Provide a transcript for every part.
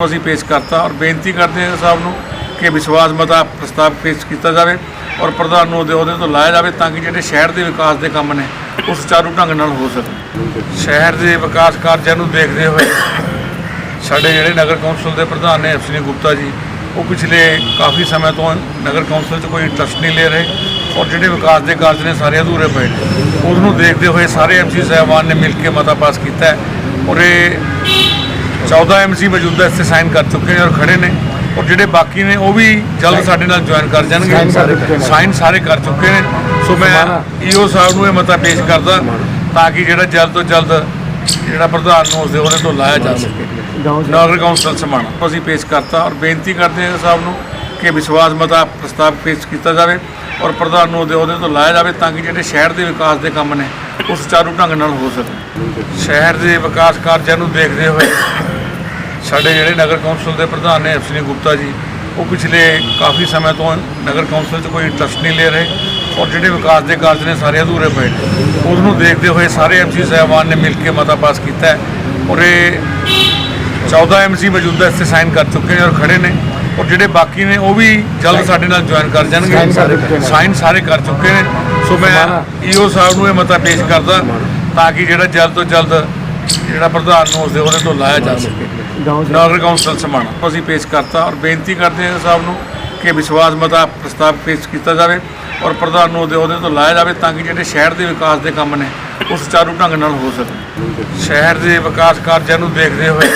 ਅਸੀਂ ਪੇਸ਼ ਕਰਤਾ ਔਰ ਬੇਨਤੀ ਕਰਦੇ ਹਾਂ ਸਾਹਿਬ ਨੂੰ ਕਿ ਵਿਸ਼ਵਾਸ ਮਤਾ ਪ੍ਰਸਤਾਵ ਪੇਸ਼ ਕੀਤਾ ਜਾਵੇ ਔਰ ਪ੍ਰਧਾਨ ਨੂੰ ਉਹਦੇ ਅਹੁਦੇ ਤੋਂ ਲਾਇਆ ਜਾਵੇ ਤਾਂ ਕਿ ਜਿਹੜੇ ਸ਼ਹਿਰ ਦੇ ਵਿਕਾਸ ਦੇ ਕੰਮ ਨੇ ਉਹ ਸੁਚਾਰੂ ਢੰਗ ਨਾਲ ਹੋ ਸਕਣ ਸ਼ਹਿਰ ਦੇ ਵਿਕਾਸ ਕਾਰਜਾਂ ਨੂੰ ਦੇਖਦੇ ਹੋਏ ਸਾਡੇ ਜਿਹੜੇ ਨਗਰ ਕੌਂਸਲ ਦੇ ਪ੍ਰਧਾਨ ਨੇ ਅਸ਼ਵਨੀ ਗੁਪਤਾ ਜੀ, ਉਹ ਪਿਛਲੇ ਕਾਫੀ ਸਮੇਂ ਤੋਂ ਨਗਰ ਕੌਂਸਲ 'ਚ ਕੋਈ ਇੰਟਰਸਟ ਨਹੀਂ ਲੈ ਰਹੇ ਔਰ ਜਿਹੜੇ ਵਿਕਾਸ ਦੇ ਕਾਰਜ ਨੇ ਸਾਰੇ ਅਧੂਰੇ ਪਏ ਨੇ। ਉਸ ਨੂੰ ਦੇਖਦੇ ਹੋਏ ਸਾਰੇ ਐਮਸੀ ਸਾਹਿਬਾਨ ਨੇ ਮਿਲ ਕੇ ਮਤਾ ਪਾਸ ਕੀਤਾ ਔਰ ਇਹ 14 ਐਮਸੀ ਮੌਜੂਦਾ ਤੇ ਸਾਈਨ ਕਰ ਚੁੱਕੇ ਨੇ ਔਰ ਖੜੇ ਨੇ। ਔਰ ਜਿਹੜੇ ਬਾਕੀ ਨੇ ਉਹ ਵੀ ਜਲਦ ਸਾਡੇ ਨਾਲ ਜੁਆਇਨ ਕਰ ਜਾਣਗੇ। ਸਾਈਨ ਸਾਰੇ ਕਰ ਚੁੱਕੇ ਨੇ। ਸੋ ਮੈਂ ਈਓ ਸਾਹਿਬ ਨੂੰ ਇਹ ਮਤਾ ਪੇਸ਼ ਕਰਦਾ ਤਾਂ ਕਿ ਜਿਹੜਾ ਜਲਦ ਤੋਂ ਜਲਦ ਜਿਹੜਾ ਪ੍ਰਧਾਨ ਨੂੰ ਉਸ ਦੇ ਉਹਦੇ ਤੋਂ ਲਾਇਆ ਜਾ ਸਕੇ। ਨਗਰ ਕੌਂਸਲ ਸਮਾਣਾ। ਅਸੀਂ ਪੇਸ਼ ਕਰਤਾ ਔਰ ਬੇਨਤੀ ਕਰਦੇ ਹਾਂ ਸਾਹਿਬ ਨੂੰ ਕਿ ਵਿਸ਼ਵਾਸ ਮਤਾ ਪ੍ਰਸਤਾਵ ਪੇਸ਼ ਕੀਤਾ ਜਾਵੇ ਔਰ ਪ੍ਰਧਾਨ ਨੂੰ ਉਹਦੇ ਅਹੁਦੇ ਤੋਂ ਲਾਇਆ ਜਾਵੇ ਤਾਂ ਕਿ ਜਿਹੜੇ ਸ਼ਹਿਰ ਦੇ ਵਿਕਾਸ ਦੇ ਕੰਮ ਨੇ ਉਹ ਸੁਚਾਰੂ ਢੰਗ ਨਾਲ ਹੋ ਸਕਣ ਸ਼ਹਿਰ ਦੇ ਵਿਕਾਸ ਕਾਰਜਾਂ ਨੂੰ ਦੇਖਦੇ ਹੋਏ ਸਾਡੇ ਜਿਹੜੇ ਨਗਰ ਕੌਂਸਲ ਦੇ ਪ੍ਰਧਾਨ ਨੇ ਅਸ਼ਵਨੀ ਗੁਪਤਾ ਜੀ ਉਹ ਪਿਛਲੇ ਕਾਫੀ ਸਮੇਂ ਤੋਂ ਨਗਰ ਕੌਂਸਲ 'ਚ ਕੋਈ ਇੰਟਰਸਟ ਨਹੀਂ ਲੈ ਰਹੇ ਔਰ ਜਿਹੜੇ ਵਿਕਾਸ ਦੇ ਕਾਰਜ ਨੇ ਸਾਰੇ ਅਧੂਰੇ ਪਏ ਨੇ। ਉਸ ਨੂੰ ਦੇਖਦੇ ਹੋਏ ਸਾਰੇ ਐਮਸੀ ਸਾਹਿਬਾਨ ਨੇ ਮਿਲ ਕੇ ਮਤਾ ਪਾਸ ਕੀਤਾ ਔਰ ਇਹ 14 ਐਮਸੀ ਮੌਜੂਦਾ ਇਸ ਤੇ ਸਾਈਨ ਕਰ ਚੁੱਕੇ ਨੇ ਔਰ ਖੜੇ ਨੇ ਔਰ ਜਿਹੜੇ ਬਾਕੀ ਨੇ ਉਹ ਵੀ ਜਲਦ ਸਾਡੇ ਨਾਲ ਜੁਆਇਨ ਕਰ ਜਾਣਗੇ। ਸਾਈਨ ਸਾਰੇ ਕਰ ਚੁੱਕੇ ਨੇ। ਸੋ ਮੈਂ ਈਓ ਸਾਹਿਬ ਨੂੰ ਇਹ ਮਤਾ ਪੇਸ਼ ਕਰਦਾ ਤਾਂ ਕਿ ਜਿਹੜਾ ਜਲਦ ਤੋਂ ਜਲਦ ਜਿਹੜਾ ਪ੍ਰਧਾਨ ਨੂੰ ਉਸ ਦੇ ਉਹਦੇ ਤੋਂ ਲਾਇਆ ਜਾ ਸਕੇ। ਨਗਰ ਕੌਂਸਲ ਸਮਾਣਾ ਅਸੀਂ ਪੇਸ਼ ਕਰਤਾ ਔਰ ਬੇਨਤੀ ਕਰਦੇ ਹਾਂ ਸਾਹਿਬ ਨੂੰ ਕਿ ਵਿਸ਼ਵਾਸ ਮਤਾ ਪ੍ਰਸਤਾਵ ਪੇਸ਼ ਕੀਤਾ ਜਾਵੇ ਔਰ ਪ੍ਰਧਾਨ ਨੂੰ ਉਹਦੇ ਅਹੁਦੇ ਤੋਂ ਲਾਇਆ ਜਾਵੇ ਤਾਂ ਕਿ ਜਿਹੜੇ ਸ਼ਹਿਰ ਦੇ ਵਿਕਾਸ ਦੇ ਕੰਮ ਨੇ ਉਹ ਸੁਚਾਰੂ ਢੰਗ ਨਾਲ ਹੋ ਸਕਣ। ਸ਼ਹਿਰ ਦੇ ਵਿਕਾਸ ਕਾਰਜਾਂ ਨੂੰ ਦੇਖਦੇ ਹੋਏ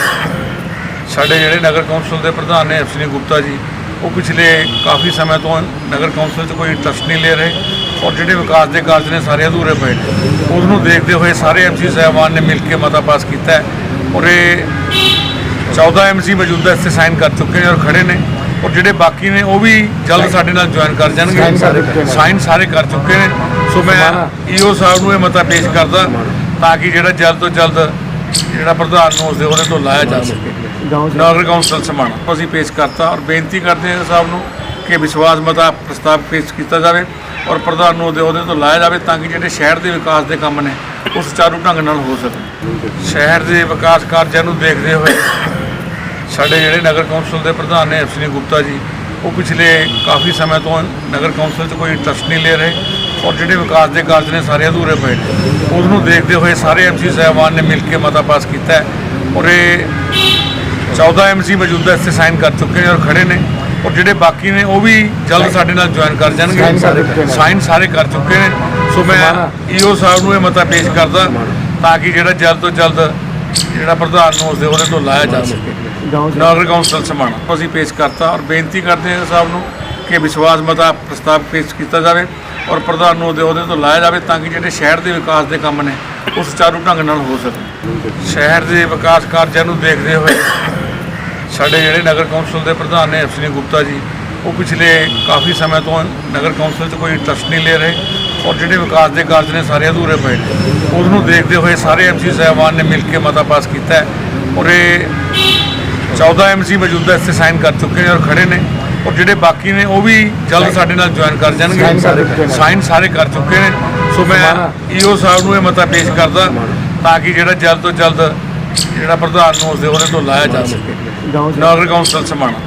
ਸਾਡੇ ਜਿਹੜੇ ਨਗਰ ਕੌਂਸਲ ਦੇ ਪ੍ਰਧਾਨ ਨੇ ਅਸ਼ਵਨੀ ਗੁਪਤਾ ਜੀ, ਉਹ ਪਿਛਲੇ ਕਾਫੀ ਸਮੇਂ ਤੋਂ ਨਗਰ ਕੌਂਸਲ 'ਚ ਕੋਈ ਇੰਟਰਸਟ ਨਹੀਂ ਲੈ ਰਹੇ ਔਰ ਜਿਹੜੇ ਵਿਕਾਸ ਦੇ ਕਾਰਜ ਨੇ ਸਾਰੇ ਅਧੂਰੇ ਪਏ ਨੇ। ਉਸ ਨੂੰ ਦੇਖਦੇ ਹੋਏ ਸਾਰੇ ਐਮਸੀ ਸਾਹਿਬਾਨ ਨੇ ਮਿਲ ਕੇ ਮਤਾ ਪਾਸ ਕੀਤਾ ਹੈ ਔਰ ਇਹ 14 ਐਮਸੀ ਮੌਜੂਦਾ ਤੇ ਸਾਈਨ ਕਰ ਚੁੱਕੇ ਨੇ ਔਰ ਖੜੇ ਨੇ। ਔਰ ਜਿਹੜੇ ਬਾਕੀ ਨੇ ਉਹ ਵੀ ਜਲਦ ਸਾਡੇ ਨਾਲ ਜੁਆਇਨ ਕਰ ਜਾਣਗੇ। ਸਾਈਨ ਸਾਰੇ ਕਰ ਚੁੱਕੇ ਨੇ। ਸੋ ਮੈਂ ਈਓ ਸਾਹਿਬ ਨੂੰ ਇਹ ਮਤਾ ਪੇਸ਼ ਕਰਦਾ ਤਾਂ ਕਿ ਜਿਹੜਾ ਜਲਦ ਤੋਂ ਜਲਦ ਜਿਹੜਾ ਪ੍ਰਧਾਨ ਨੂੰ ਉਸ ਦੇ ਉਹਦੇ ਤੋਂ ਲਾਇਆ ਜਾ ਸਕੇ। ਨਗਰ ਕੌਂਸਲ ਸਮਾਣਾ। ਅਸੀਂ ਪੇਸ਼ ਕਰਤਾ ਔਰ ਬੇਨਤੀ ਕਰਦੇ ਹਾਂ ਸਾਹਿਬ ਨੂੰ ਕਿ ਵਿਸ਼ਵਾਸ ਮਤਾ ਪ੍ਰਸਤਾਵ ਪੇਸ਼ ਕੀਤਾ ਜਾਵੇ ਔਰ ਪ੍ਰਧਾਨ ਨੂੰ ਉਹਦੇ ਅਹੁਦੇ ਤੋਂ ਲਾਇਆ ਜਾਵੇ ਤਾਂ ਕਿ ਜਿਹੜੇ ਸ਼ਹਿਰ ਦੇ ਵਿਕਾਸ ਦੇ ਕੰਮ ਨੇ ਉਹ ਸੁਚਾਰੂ ਢੰਗ ਨਾਲ ਹੋ ਸਕਣ। ਸ਼ਹਿਰ ਦੇ ਵਿਕਾਸ ਕਾਰਜਾਂ ਨੂੰ ਦੇਖਦੇ ਹੋਏ ਸਾਡੇ ਜਿਹੜੇ ਨਗਰ ਕੌਂਸਲ ਦੇ ਪ੍ਰਧਾਨ ਨੇ ਅਸ਼ਵਨੀ ਗੁਪਤਾ ਜੀ ਉਹ ਪਿਛਲੇ ਕਾਫੀ ਸਮੇਂ ਤੋਂ ਨਗਰ ਕੌਂਸਲ 'ਚ ਕੋਈ ਇੰਟਰਸਟ ਨਹੀਂ ਲੈ ਰਹੇ ਔਰ ਜਿਹੜੇ ਵਿਕਾਸ ਦੇ ਕਾਰਜ ਨੇ ਸਾਰੇ ਅਧੂਰੇ ਪਏ ਨੇ। ਉਸ ਨੂੰ ਦੇਖਦੇ ਹੋਏ ਸਾਰੇ ਐਮਸੀ ਸਾਹਿਬਾਨ ਨੇ ਮਿਲ ਕੇ ਮਤਾ ਪਾਸ ਕੀਤਾ ਹੈ ਔਰ ਇਹ 14 ਐਮਸੀ ਮੌਜੂਦਾ ਇਸ ਤੇ ਸਾਈਨ ਕਰ ਚੁੱਕੇ ਨੇ ਔਰ ਖੜੇ ਨੇ ਔਰ ਜਿਹੜੇ ਬਾਕੀ ਨੇ ਉਹ ਵੀ ਜਲਦ ਸਾਡੇ ਨਾਲ ਜੁਆਇਨ ਕਰ ਜਾਣਗੇ। ਸਾਈਨ ਸਾਰੇ ਕਰ ਚੁੱਕੇ ਨੇ। ਸੋ ਮੈਂ ਈਓ ਸਾਹਿਬ ਨੂੰ ਇਹ ਮਤਾ ਪੇਸ਼ ਕਰਦਾ ਤਾਂ ਕਿ ਜਿਹੜਾ ਜਲਦ ਤੋਂ ਜਲਦ ਜਿਹੜਾ ਪ੍ਰਧਾਨ ਨੂੰ ਉਸ ਦੇ ਉਹਦੇ ਤੋਂ ਲਾਇਆ ਜਾ ਸਕੇ। ਨਗਰ ਕੌਂਸਲ ਸਮਾਣਾ ਅਸੀਂ ਪੇਸ਼ ਕਰਤਾ ਔਰ ਬੇਨਤੀ ਕਰਦੇ ਹਾਂ ਸਾਹਿਬ ਨੂੰ ਕਿ ਵਿਸ਼ਵਾਸ ਮਤਾ ਪ੍ਰਸਤਾਵ ਪੇਸ਼ ਕੀਤਾ ਜਾਵੇ ਔਰ ਪ੍ਰਧਾਨ ਨੂੰ ਉਹਦੇ ਅਹੁਦੇ ਤੋਂ ਲਾਇਆ ਜਾਵੇ ਤਾਂ ਕਿ ਜਿਹੜੇ ਸ਼ਹਿਰ ਦੇ ਵਿਕਾਸ ਦੇ ਕੰਮ ਨੇ, ਉਹ ਸੁਚਾਰੂ ਢੰਗ ਨਾਲ ਹੋ ਸਕਣ। ਸ਼ਹਿਰ ਦੇ ਵਿਕਾਸ ਕਾਰਜਾਂ ਨੂੰ ਦੇਖਦੇ ਹੋਏ ਸਾਡੇ ਜਿਹੜੇ ਨਗਰ ਕੌਂਸਲ ਦੇ ਪ੍ਰਧਾਨ ਨੇ ਅਸ਼ਵਨੀ ਗੁਪਤਾ ਜੀ, ਉਹ ਪਿਛਲੇ ਕਾਫੀ ਸਮੇਂ ਤੋਂ ਨਗਰ ਕੌਂਸਲ 'ਚ ਕੋਈ ਇੰਟਰਸਟ ਨਹੀਂ ਲੈ ਰਹੇ ਔਰ ਜਿਹੜੇ ਵਿਕਾਸ ਦੇ ਕਾਰਜ ਨੇ ਸਾਰੇ ਅਧੂਰੇ ਪਏ ਨੇ। ਉਸ ਨੂੰ ਦੇਖਦੇ ਹੋਏ ਸਾਰੇ ਐਮਸੀ ਸਾਹਿਬਾਨ ਨੇ ਮਿਲ ਕੇ ਮਤਾ ਪਾਸ ਕੀਤਾ ਹੈ ਔਰ ਇਹ 14 ਐਮਸੀ ਮੌਜੂਦਾ ਤੇ ਸਾਈਨ ਕਰ ਚੁੱਕੇ ਨੇ ਔਰ ਖੜੇ ਨੇ। ਔਰ ਜਿਹੜੇ ਬਾਕੀ ਨੇ ਉਹ ਵੀ ਜਲਦ ਸਾਡੇ ਨਾਲ ਜੁਆਇਨ ਕਰ ਜਾਣਗੇ। ਸਾਈਨ ਸਾਰੇ ਕਰ ਚੁੱਕੇ ਨੇ। ਸੋ ਮੈਂ ਈਓ ਸਾਹਿਬ ਨੂੰ ਇਹ ਮਤਾ ਪੇਸ਼ ਕਰਦਾ ਤਾਂ ਕਿ ਜਿਹੜਾ ਜਲਦ ਤੋਂ ਜਲਦ ਜਿਹੜਾ ਪ੍ਰਧਾਨ ਨੂੰ ਉਸ ਦੇ ਉਹਦੇ ਤੋਂ ਲਾਇਆ ਜਾ ਸਕੇ। ਨਗਰ ਕੌਂਸਲ ਸਮਾਣਾ।